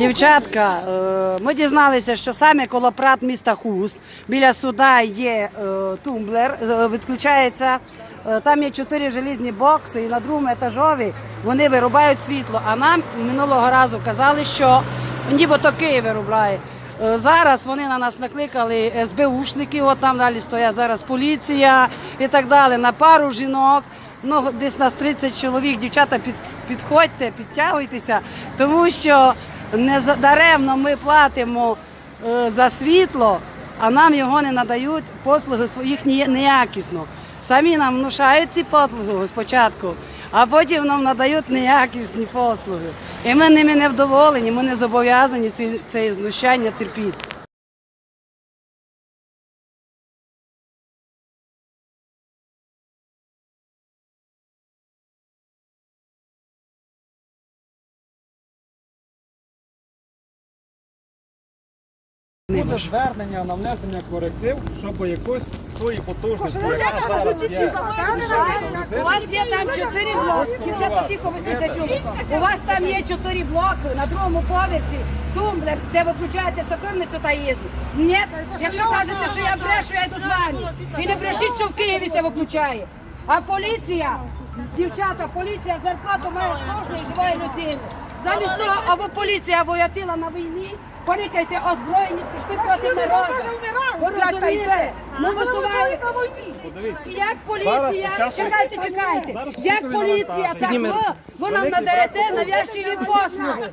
Дівчатка, е, ми дізналися, що саме коло прат міста Хуст біля суда є е, тумблер, е, відключається. Там є чотири желізні бокси, і на другому етажові вони вирубають світло. А нам минулого разу казали, що нібито Київ вирубає. Зараз вони на нас накликали СБУшники, от там далі стоять зараз поліція і так далі. На пару жінок, ну десь нас 30 чоловік. Дівчата, під, підходьте, підтягуйтеся, тому що не даремно ми платимо е, за світло, а нам його не надають послуги своїх неякісно. Самі нам внушають ці послуги спочатку, а потім нам надають неякісні послуги. І ми ними не вдоволені, ми не зобов'язані це знущання терпіти. Буде звернення на внесення коректив, щоб якось з тої потужності, яка зараз є. У вас є там чотири блоки. Дівчата, тихо. У вас там є чотири блоки на другому поверсі, тумблер, де ви включаєте сокирницю та їзу. Ні, якщо кажете, що я брешу, я йду з вами. І не брешіть, що в Києві це виключає. А поліція, дівчата, поліція зарплату має з кожної живої людини. Замість того, або поліція воятила на війні, полікайте озброєні, пішли проти народу. Ви розумієте? Ми висуваємо. Як поліція, чекайте, чекайте, як поліція, так ви, ви нам надаєте нав'язчиві послуги.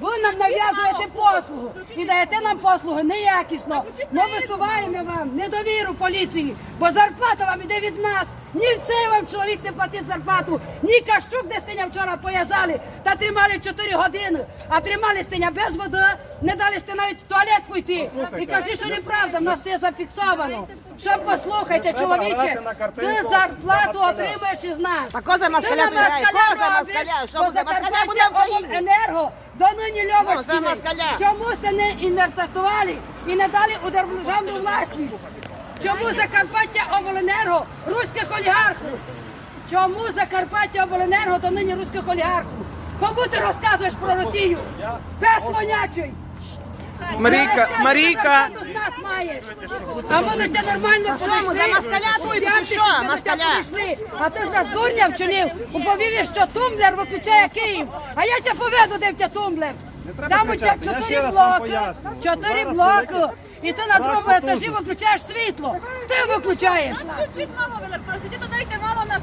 Ви нам нав'язуєте послугу і даєте нам послуги неякісно. Ми висуваємо вам недовіру поліції, бо зарплата вам іде від нас. Ні в цей вам чоловік не платить зарплату, ні кащук, де стеня вчора пов'язали та тримали 4 години, а тримали стеня без води, не дали сте навіть в туалет пойти. І кажи, що неправда, в нас все зафіксовано. Що послухайте, чоловіче, ти зарплату отримаєш із нас. А кого за москаля Ти на москаля робиш, бо Закарпаття буде в Україні? обленерго до нині Ну, за Чому це не інвестували і не дали у державну власність? Чому Закарпаття обленерго руських олігархів? Чому Закарпаття обленерго до нині руських олігархів? Кому ти розказуєш про Росію? Пес вонячий! Марійка, Марійка, з нас маєш. А ми до тебе нормально що, прийшли. за москаля П'ятий що, москаля? А ти з нас дурня вчинив. Уповів, що тумблер виключає Київ. А я тебе поведу, де в тебе тумблер. Там у тебе чотири блоки. Чотири блоки. І ти на другому етажі виключаєш світло. Ти виключаєш. Світ мало в то дайте мало на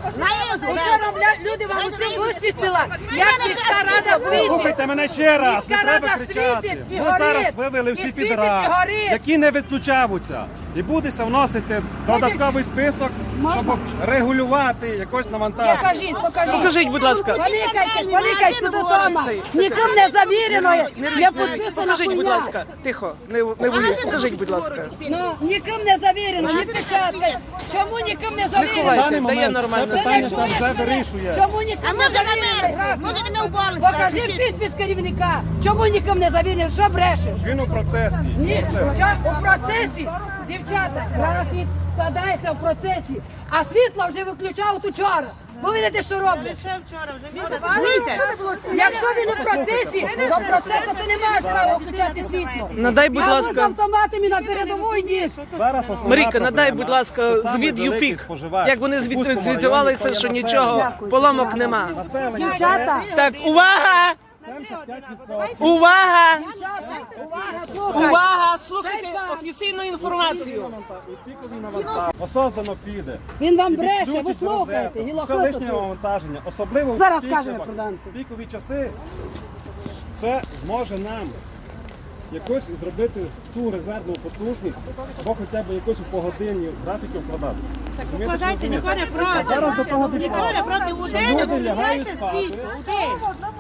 Вчора люди вам усім висвітлила. Як міська рада світить. Слухайте мене ще раз, не Міська треба рада кричати. світить і Ми зараз вивели І всі світить, і підра, горить. які не відключаються. І будеться вносити додатковий список, щоб регулювати якось навантаження. Покажіть, покажіть. покажіть, будь ласка. Полікайте, полікай сюди дома. Ніким не завірено. Я підписана Покажіть, будь ласка. Тихо, не, не. Покажіть, будь ласка. Ну, ніким не завірено, ні печатка. Чому ніким не завірено? Дає нормально. це питання не вирішує. Чому ніким А не може на завірено? мене? Може на мене Покажи підпис керівника. Чому ніким не завірено? Що брешеш? Він у процесі. Ні, у процесі, дівчата, графік складається в процесі, а світло вже виключав тут вчора. Ви видите, що роблять? Якщо він у процесі, до процесу ти не маєш права включати світло. Надай, будь а ви з автоматами на передову йдіть. Зараз основна надай, будь ласка, що саме звіт великий ЮПІК. споживач Як вони у звід- Бузькому звітувалися, що то нічого, поломок нема. Населення Дівчата, Так, увага! 75%. Увага! увага, Слухайте офіційну інформацію. Осознано піде. Він вам бреше, ви слухайте, розетку. Лишнє тут. навантаження, особливо в Зараз пікові- скажемо про данці. пікові часи. Це зможе нам якось зробити ту резервну потужність, або хоча б якось у погодинні графіки вкладатися. Так Вкладайте, ніколи не А проти. зараз до того Ніколи дійшла. люди лягають спати.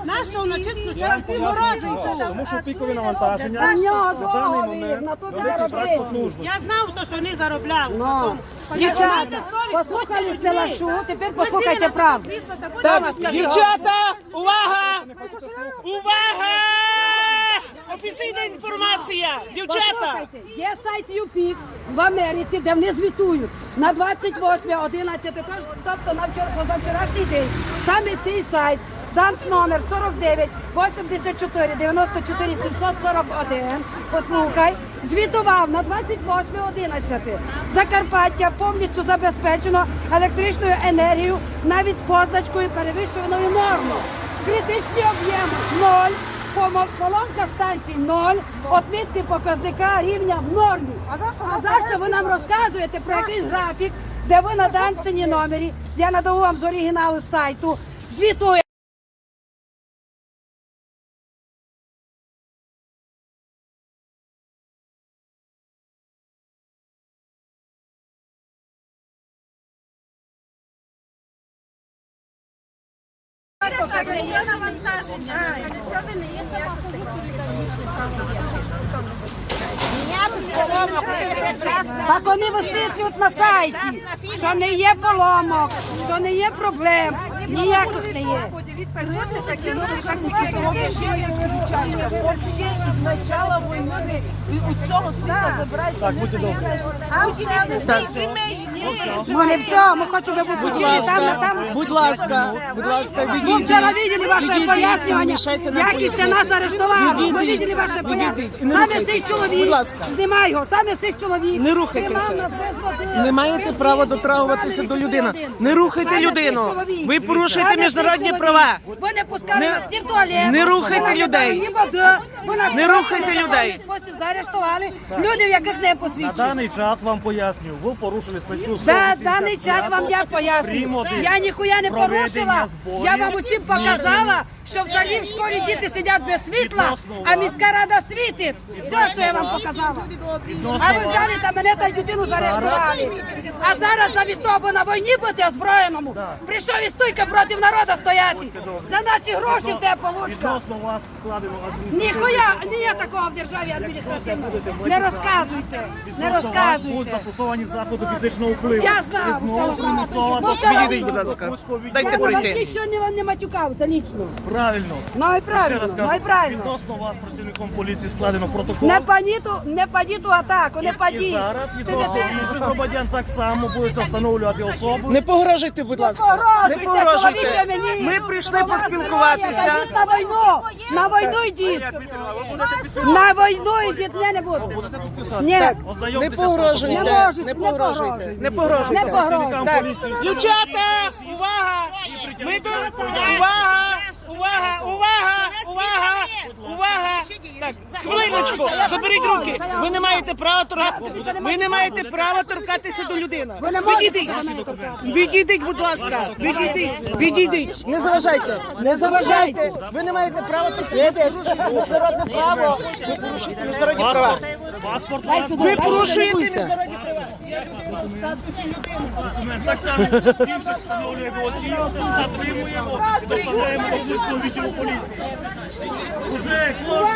Нащо вночі вам всі морози. Тому що пікові навантаження На нього договір, на то ти великий брак заробив. потужності. Я знав, то, що вони заробляли. Ну, Майте дівчата, послухали слухайте сте людей. лашу, тепер послухайте правду. робити. скажи. Дівчата! Увага! Увага! Офіційна інформація! Дівчата! Є сайт ЮПІК в Америці, де вони звітують на 28, 11, тож- тобто на вчора, позавчорашній день. Саме цей сайт Данс номер 49 84 94 741. Послухай, звітував на 28.11. Закарпаття повністю забезпечено електричною енергією навіть з позначкою перевищеною нормою. Критичні об'єми 0. Помо- Поломка станції 0, отмітки показника рівня в нормі. А за що ви нам розказуєте про якийсь графік, де ви на данцині номері, я надаю вам з оригіналу сайту, звітує. Так вони висвітлюють на сайті, що не є поломок, що не є проблем, ніяких не є. Ще із начала війни у цього світа забирають. Так, будьте. Ми не все, ми хочемо, щоб ви Будь там, ласка, там. будь ласка, будь ласка, Ми відійдіть. вчора бачили ваше Відійдіть, не пояснювання, мішайте нам як і пояснити. нас арештували. Ми Відійдіть, бачили ваше пояснення. відійдіть. Не Саме рухайтеся. цей чоловік, Будь ласка. знімай його, саме цей чоловік. Не рухайтеся. тримав нас без води, Не маєте без права їжі, дотрагуватися до людини. Не рухайте Саме цей людину. чоловік. Ви порушуєте Саме цей міжнародні чоловік. права. Ви не пускали нас ні в туалет. не рухайте ви не людей. дали Ні води. Ви нас Не рухайте в незаконний людей. спосіб заарештували. Люди, в яких не На посвідчили. даний час вам пояснюю, ви порушили статтю За даний час вам я поясню. Я ніхуя не порушила. Я вам усім показала, що взагалі в школі діти сидять без світла, а міська рада світить. Все, що я вам показала. А ви взяли та мене та дитину заарештували. А зараз замість того, аби на війні бути озброєному, прийшов і стойка проти народу стояти. За наші гроші в тебе получка. Ніхуя, не є такого в державі адміністративного. Не розказуйте, не вас будуть розказуйте. застосовані заходи фізичного впливу. Я знаю, Відійдіть, будь ласка. Дайте Я пройти. що не, не матюкався лічно. Правильно. Ну і Ще правильно, ну і кажу, правильно. відносно вас працівником поліції складено протокол. Не падіту, не падіту атаку, не І падіть. зараз відносно Сидите. інших громадян так само будете встановлювати особу. Не погрожуйте, будь ласка. Не Погрожуйте. Ми прийшли поспілкуватися. Йдіть на війну, на війну йдіть. На війну йдіть, ні, не буду. Ні, Не Ознайомтеся з погрожуйте. Не можу, Не не погрожуйте. погрожуйте. Не погрожуйте. не погрожуйте. Дівчата, увага! Ми до... Увага! Увага! Увага! Увага! Увага! Так, хвилиночку, заберіть руки. Ви не маєте права торкатися. Ви не маєте права торкатися до людини. Відійдіть. Відійдіть, будь ласка. Відійдіть. Відійдіть. Не заважайте. Не заважайте. Ви не маєте права торкатися. Міжнародне право. Ви порушуєте міжнародні права. Ви порушуєте міжнародні Так само інших встановлюємо осіб, затримуємо і доставляємо до обласного відділу поліції. Уже, хлопці,